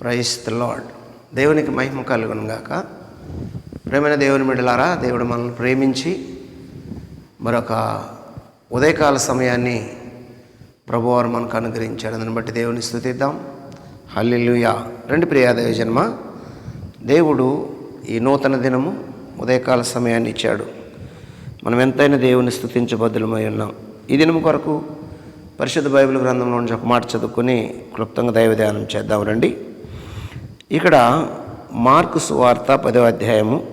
Price the lord దేవునికి మహిమ కలుగును గాక. ప్రేమైన దేవుని మిడలారా దేవుడు మనల్ని ప్రేమించి మరొక ఉదయకాల సమయాన్ని ప్రభువారు మనకు అనుగ్రహించాడు దాన్ని బట్టి దేవుని స్థుతిద్దాం. హల్లిలుయా. రెండు ప్రియాదేవి జన్మ. దేవుడు ఈ నూతన దినము ఉదయకాల సమయాన్ని ఇచ్చాడు. మనం ఎంతైనా దేవుని స్థుతించబద్దులమై ఉన్నాం. ఈ దినం కొరకు పరిశుద్ధ బైబిల్ గ్రంథంలో నుంచి ఒక మాట చదువుకొని క్లుప్తంగా దైవ ధ్యానం చేద్దాం. రండి. ఇక్కడ మార్కు సువార్త పదవ అధ్యాయము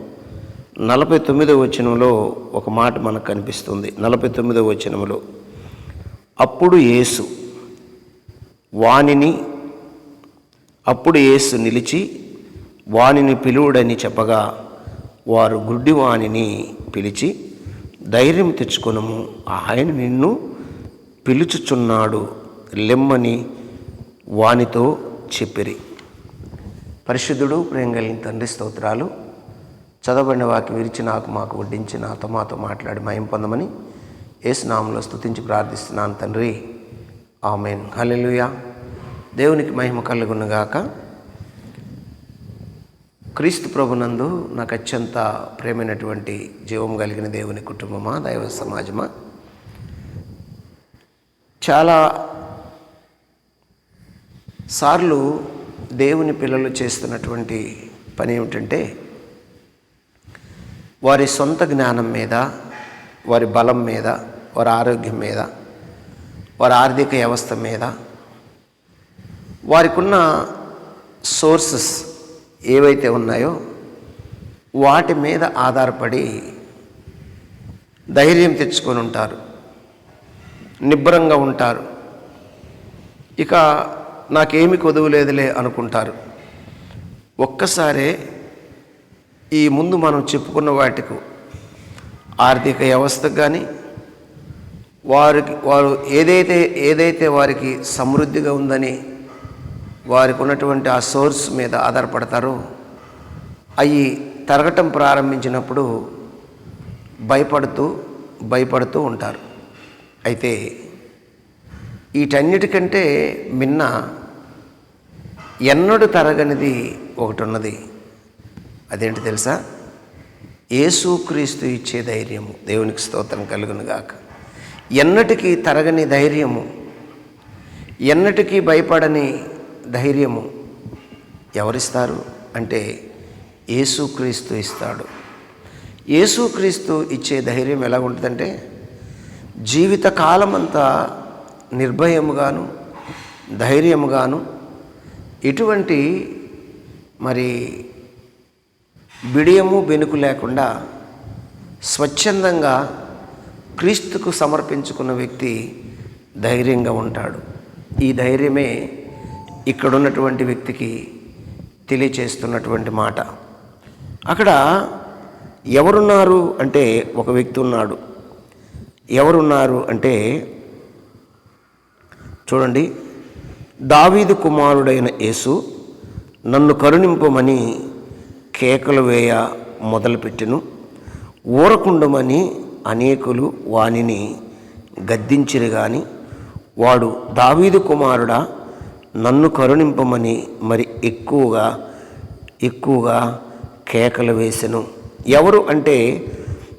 నలభై తొమ్మిదో వచనంలో ఒక మాట మనకు కనిపిస్తుంది. నలభై తొమ్మిదో వచనంలో అప్పుడు యేసు వానిని అప్పుడు యేసు నిలిచి వానిని పిలువుడని చెప్పగా వారు గుడ్డి వానిని పిలిచి ధైర్యం తెచ్చుకొనము. ఆయన నిన్ను పిలుచుచున్నాడు. లెమ్మని వానితో చెప్పిరి. పరిశుద్ధుడు ప్రేమ కలిగిన తండ్రి స్తోత్రాలు. చదవబడిన వాకి విరిచి నాకు మాకు వడ్డించి నాతో మాతో మాట్లాడి మయం పొందమని ఏసునామంలో స్తుతించి ప్రార్థిస్తున్నాను తండ్రి. ఆమెన్. హలెలుయా దేవునికి మహిమ కలుగునుగాక. క్రీస్తు ప్రభునందు నాకు అత్యంత ప్రేమైనటువంటి జీవం కలిగిన దేవుని కుటుంబమా దైవ సమాజమా? చాలా సార్లు దేవుని పిల్లలు చేస్తున్నటువంటి పని ఏమిటంటే వారి సొంత జ్ఞానం మీద వారి బలం మీద వారి ఆరోగ్యం మీద వారి ఆర్థిక వ్యవస్థ మీద వారికున్న సోర్సెస్ ఏవైతే ఉన్నాయో వాటి మీద ఆధారపడి ధైర్యం తెచ్చుకొని ఉంటారు. నిబ్బరంగా ఉంటారు. ఇక నాకేమి కొదువులేదులే అనుకుంటారు. ఒక్కసారే ఈ ముందు మనం చెప్పుకున్న వాటికి ఆర్థిక వ్యవస్థకు కానీ వారికి వారు ఏదైతే ఏదైతే వారికి సమృద్ధిగా ఉందని వారికి ఉన్నటువంటి ఆ సోర్స్ మీద ఆధారపడతారో అవి తరగటం ప్రారంభించినప్పుడు భయపడుతూ భయపడుతూ ఉంటారు. అయితే వీటన్నిటికంటే మిన్న ఎన్నడు తరగనిది ఒకటి ఉన్నది అదేంటి తెలుసా? యేసుక్రీస్తు ఇచ్చే ధైర్యము దేవునికి స్తోత్రం కలుగునుగాక ఎన్నటికీ తరగని ధైర్యము ఎన్నటికీ భయపడని ధైర్యము ఎవరిస్తారు? అంటే యేసుక్రీస్తు ఇస్తాడు. యేసుక్రీస్తు ఇచ్చే ధైర్యం ఎలా ఉంటుందంటే జీవితకాలమంతా నిర్భయముగాను ధైర్యముగాను ఎటువంటి మరి బిడియము బెనుకు లేకుండా స్వచ్ఛందంగా క్రీస్తుకు సమర్పించుకున్న వ్యక్తి ధైర్యంగా ఉంటాడు. ఈ ధైర్యమే ఇక్కడ ఉన్నటువంటి వ్యక్తికి తెలియచేస్తున్నటువంటి మాట. అక్కడ ఎవరున్నారు అంటే ఒక వ్యక్తి ఉన్నాడు. ఎవరున్నారు అంటే చూడండి దావీదు కుమారుడైన యేసు నన్ను కరుణింపమని కేకలు వేయ మొదలుపెట్టెను. ఊరకుండమని అనేకులు వానిని గద్దించిరు గాని వాడు దావీదు కుమారుడా నన్ను కరుణింపమని మరి ఎక్కువగా ఎక్కువగా కేకలు వేసెను. ఎవరు అంటే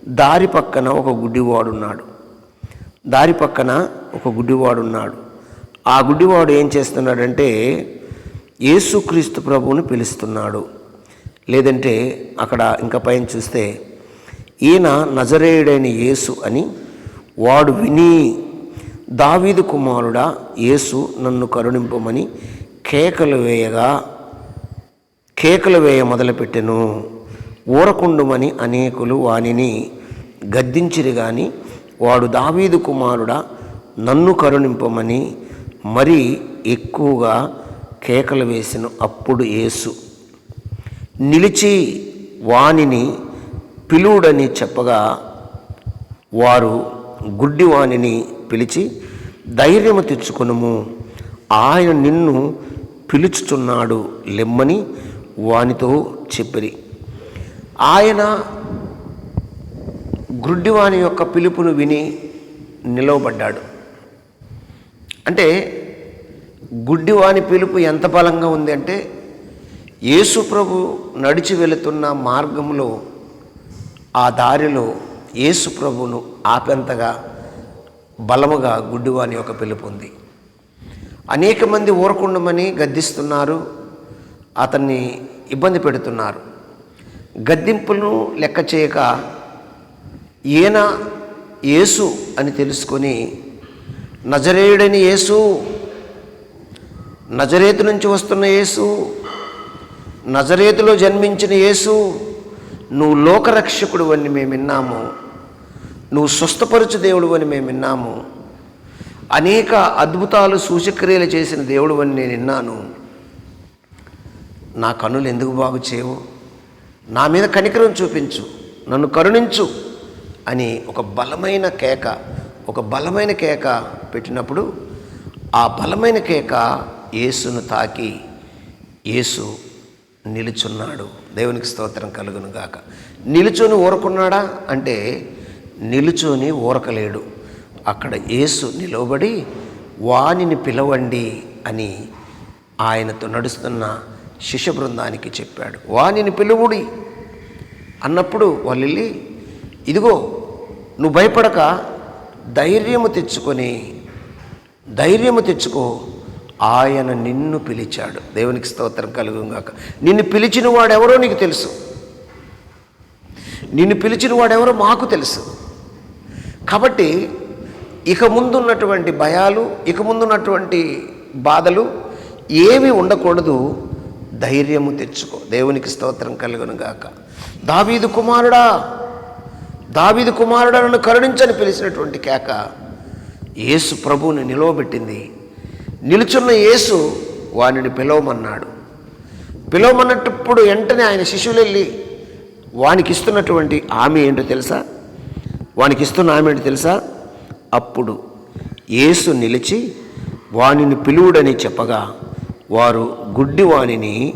దారి పక్కన ఒక గుడ్డివాడున్నాడు. దారి పక్కన ఒక గుడ్డివాడున్నాడు. ఆ గుడ్డివాడు ఏం చేస్తున్నాడంటే యేసుక్రీస్తు ప్రభువుని పిలుస్తున్నాడు. లేదంటే అక్కడ ఇంకా పైన చూస్తే ఈయన నజరేయుడైన యేసు అని వాడు విని దావీదు కుమారుడా యేసు నన్ను కరుణింపమని కేకలు వేయగా కేకలు వేయ మొదలుపెట్టెను. ఊరకుండుమని అనేకులు వానిని గద్దించిరి గాని వాడు దావీదు కుమారుడా నన్ను కరుణింపమని మరీ ఎక్కువగా కేకలు వేసిన అప్పుడు యేసు నిలిచి వానిని పిలువుడని చెప్పగా వారు గుడ్డివాణిని పిలిచి ధైర్యము తెచ్చుకొనుము ఆయన నిన్ను పిలుచుతున్నాడు లెమ్మని వానితో చెప్పిరి. ఆయన గుడ్డివాని యొక్క పిలుపును విని నిలవబడ్డాడు. అంటే గుడ్డివాని పిలుపు ఎంత బలంగా ఉంది అంటే యేసు ప్రభు నడిచి వెళుతున్న మార్గంలో ఆ దారిలో యేసు ప్రభును ఆపెంతగా బలముగా గుడ్డివాని యొక్క పిలుపు ఉంది. అనేక మంది ఊరకుండమని గద్దిస్తున్నారు అతన్ని ఇబ్బంది పెడుతున్నారు. గద్దింపులను లెక్క చేయక ఈయన యేసు అని తెలుసుకొని నజరేయుడని యేసు నజరేతు నుంచి వస్తున్న యేసు నజరేతులో జన్మించిన యేసు నువ్వు లోకరక్షకుడు అని మేము విన్నాము. నువ్వు స్వస్థపరచు దేవుడు అని మేము విన్నాము. అనేక అద్భుతాలు సూచక్రియలు చేసిన దేవుడు అని నేను విన్నాను. నా కన్నులు ఎందుకు బాగు చేయవు? నా మీద కనికరం చూపించు నన్ను కరుణించు అని ఒక బలమైన కేక ఒక బలమైన కేక పెట్టినప్పుడు ఆ బలమైన కేక యేసును తాకి యేసు నిలుచున్నాడు. దేవునికి స్తోత్రం కలుగును గాక. నిలుచొని ఊరకున్నాడా అంటే నిలుచొని ఊరకలేడు. అక్కడ యేసు నిలవబడి వాణిని పిలవండి అని ఆయనతో నడుస్తున్న శిష్య బృందానికి చెప్పాడు. వాణిని పిలువుడి అన్నప్పుడు వాళ్ళు వెళ్ళి ఇదిగో నువ్వు భయపడక ధైర్యము తెచ్చుకొని ధైర్యము తెచ్చుకో ఆయన నిన్ను పిలిచాడు. దేవునికి స్తోత్రం కలుగుగాక నిన్ను పిలిచిన వాడెవరో నీకు తెలుసు. నిన్ను పిలిచిన వాడెవరో మాకు తెలుసు. కాబట్టి ఇక ముందున్నటువంటి భయాలు ఇక ముందున్నటువంటి బాధలు ఏవి ఉండకూడదు. ధైర్యము తెచ్చుకో. దేవునికి స్తోత్రం కలుగును గాక. దావీదు కుమారుడా దావిది కుమారుడను నన్ను కరుణించని పిలిచినటువంటి కేక యేసు ప్రభువుని నిలవబెట్టింది. నిలుచున్న యేసు వానిని పిలవమన్నాడు. పిలవమన్నప్పుడు వెంటనే ఆయన శిష్యులు వెళ్ళి వానికి ఇస్తున్నటువంటి ఆమె ఏంటో తెలుసా? వానికి ఇస్తున్న ఆమె ఏంటో తెలుసా? అప్పుడు యేసు నిలిచి వానిని పిలువుడని చెప్పగా వారు గుడ్డి వానిని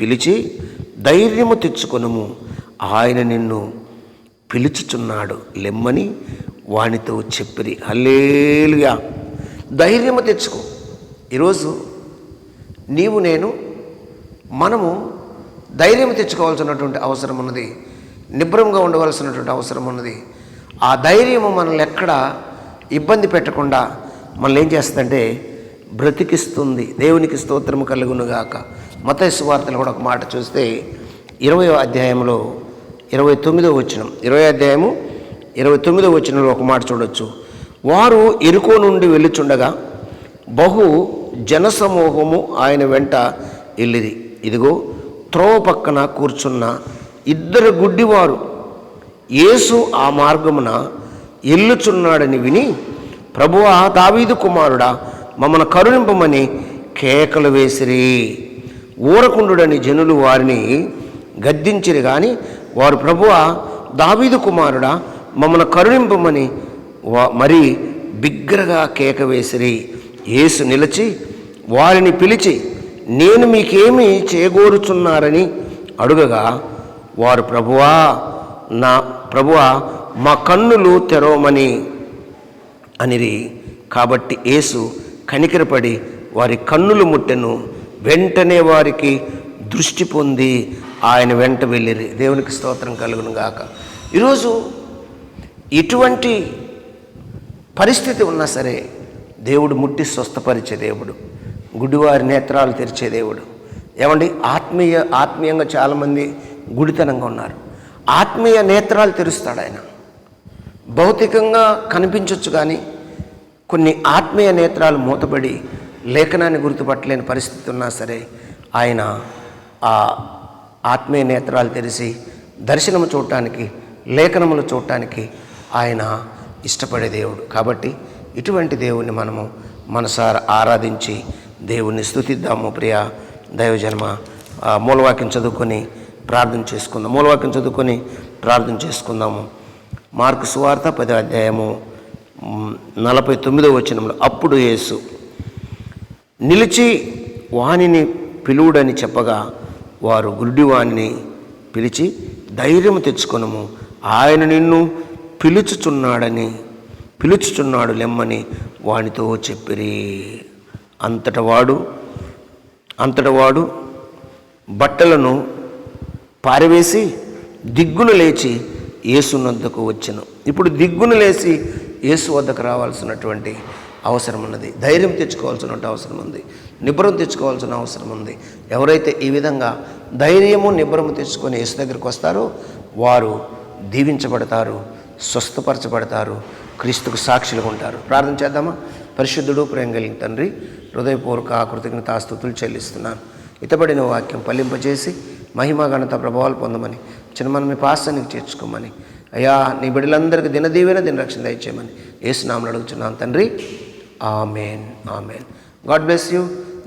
పిలిచి ధైర్యము తెచ్చుకొనము. ఆయన నిన్ను పిలుచుచున్నాడు. లెమ్మని వానితో చెప్పిరి హల్లేలుగా ధైర్యము తెచ్చుకో. ఈరోజు నీవు నేను మనము ధైర్యం తెచ్చుకోవాల్సినటువంటి అవసరం ఉన్నది. నిబ్రంగా ఉండవలసినటువంటి అవసరం ఉన్నది. ఆ ధైర్యము మనల్ని ఎక్కడ ఇబ్బంది పెట్టకుండా మనల్ని ఏం చేస్తుందంటే బ్రతికిస్తుంది. దేవునికి స్తోత్రము కలుగునుగాక. మత సువార్తలు కూడా ఒక మాట చూస్తే ఇరవై అధ్యాయంలో ఇరవై తొమ్మిదో వచ్చినం ఇరవై అధ్యాయము ఇరవై తొమ్మిదో వచ్చినంలో ఒక మాట చూడొచ్చు. వారు ఎరుకో నుండి వెళ్ళుచుండగా బహు జనసమూహము ఆయన వెంట వెళ్ళిది ఇదిగో త్రోవ పక్కన కూర్చున్న ఇద్దరు గుడ్డివారు యేసు ఆ మార్గమున ఎల్లుచున్నాడని విని ప్రభువా దావీదు కుమారుడా మమ్మను కరుణింపమని కేకలు వేసిరి. ఊరకుండుడని జనులు వారిని గద్దించిరి కానీ వారు ప్రభువ దావీదు కుమారుడా మమ్మల్ని కరుణింపమని మరి బిగ్గరగా కేక వేసిరి. యేసు నిలిచి వారిని పిలిచి నేను మీకేమి చేకూరుచున్నారని అడుగగా వారు ప్రభువా నా ప్రభువా మా కన్నులు తెరవమని అనిరి. కాబట్టి యేసు కనికరపడి వారి కన్నులు ముట్టెను వెంటనే వారికి దృష్టి పొంది ఆయన వెంట వెళ్ళిరి. దేవునికి స్తోత్రం కలుగును గాక. ఈరోజు ఇటువంటి పరిస్థితి ఉన్నా సరే దేవుడు ముట్టి స్వస్థపరిచే దేవుడు. గుడివారి నేత్రాలు తెరిచే దేవుడు. ఏమండి? ఆత్మీయ ఆత్మీయంగా చాలామంది గుడితనంగా ఉన్నారు. ఆత్మీయ నేత్రాలు తెరుస్తాడు ఆయన. భౌతికంగా కనిపించవచ్చు కానీ కొన్ని ఆత్మీయ నేత్రాలు మూతపడి లేఖనాన్ని గుర్తుపట్టలేని పరిస్థితి ఉన్నా సరే ఆయన ఆ ఆత్మీయ నేత్రాలు తెరిచి దర్శనము చూడటానికి లేఖనములు చూడటానికి ఆయన ఇష్టపడే దేవుడు. కాబట్టి ఇటువంటి దేవుణ్ణి మనము మనసారా ఆరాధించి దేవుణ్ణి స్తుతిద్దాము ప్రియ దైవజన్మ మూలవాక్యం చదువుకొని ప్రార్థన చేసుకుందాం. మూలవాక్యం చదువుకొని ప్రార్థన చేసుకుందాము. మార్కు సువార్త పది అధ్యాయము నలభై తొమ్మిదో వచనంలో అప్పుడు యేసు నిలిచి వాణిని పిలువుడని చెప్పగా వారు గుడ్డివాణిని పిలిచి ధైర్యం తెచ్చుకొనము. ఆయన నిన్ను పిలుచుచున్నాడని పిలుచుచున్నాడు లెమ్మని వానితో చెప్పిరి. అంతట వాడు అంతట వాడు బట్టలను పారవేసి దిగ్గును లేచి యేసు వచ్చాను. ఇప్పుడు దిగ్గును లేచి యేసు వద్దకు రావాల్సినటువంటి అవసరం ఉన్నది ధైర్యం తెచ్చుకోవాల్సిన అవసరం ఉంది నిబ్రం తెచ్చుకోవాల్సిన అవసరం ఉంది. ఎవరైతే ఈ విధంగా ధైర్యము నిబ్రము తెచ్చుకొని యేసు దగ్గరికి వస్తారో వారు దీవించబడతారు స్వస్థపరచబడతారు క్రీస్తుకు సాక్షులుగా ఉంటారు. ప్రార్థన చేద్దామా? పరిశుద్ధుడు ప్రేమ కలిగిన తండ్రి హృదయపూర్వక కృతజ్ఞతాస్తుతులు చెల్లిస్తున్నాను. ఇతబడిన వాక్యం పల్లింపజేసి మహిమ ఘనత ప్రభావాలు పొందమని చిన్నమని మీ పాస్తానికి చేర్చుకోమని అయ్యా నీ బిడ్డలందరికీ దినదీవైన దినరక్షణ దయచేయమని ఏసునామలు అడుగుతున్నాను తండ్రి. Amen. Amen. God bless you.